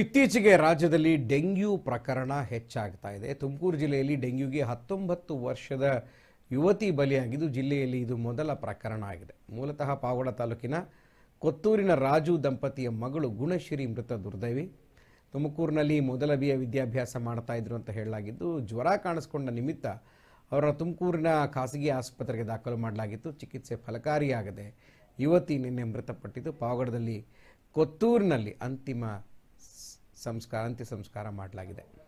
ಇತ್ತೀಚೆಗೆ ರಾಜ್ಯದಲ್ಲಿ ಡೆಂಗ್ಯೂ ಪ್ರಕರಣ ಹೆಚ್ಚಾಗ್ತಾ ಇದೆ. ತುಮಕೂರು ಜಿಲ್ಲೆಯಲ್ಲಿ ಡೆಂಗ್ಯೂಗೆ ಹತ್ತೊಂಬತ್ತು ವರ್ಷದ ಯುವತಿ ಬಲಿಯಾಗಿದ್ದು, ಜಿಲ್ಲೆಯಲ್ಲಿ ಇದು ಮೊದಲ ಪ್ರಕರಣ ಆಗಿದೆ. ಮೂಲತಃ ಪಾವಗಡ ತಾಲೂಕಿನ ಕೊತ್ತೂರಿನ ರಾಜು ದಂಪತಿಯ ಮಗಳು ಗುಣಶ್ರೀ ಮೃತ ದುರ್ದೈವಿ. ತುಮಕೂರಿನಲ್ಲಿ ಮೊದಲ ಬಿಯ ವಿದ್ಯಾಭ್ಯಾಸ ಮಾಡ್ತಾ ಇದ್ರು ಅಂತ ಹೇಳಲಾಗಿದ್ದು, ಜ್ವರ ಕಾಣಿಸ್ಕೊಂಡ ನಿಮಿತ್ತ ಅವರ ತುಮಕೂರಿನ ಖಾಸಗಿ ಆಸ್ಪತ್ರೆಗೆ ದಾಖಲು ಮಾಡಲಾಗಿತ್ತು. ಚಿಕಿತ್ಸೆ ಫಲಕಾರಿಯಾಗದೆ ಯುವತಿ ನಿನ್ನೆ ಮೃತಪಟ್ಟಿದ್ದು, ಪಾವಗಡದಲ್ಲಿ ಕೊತ್ತೂರಿನಲ್ಲಿ ಅಂತಿಮ ಸಂಸ್ಕಾರ ಅಂತ್ಯ ಸಂಸ್ಕಾರ ಮಾಡಲಾಗಿದೆ.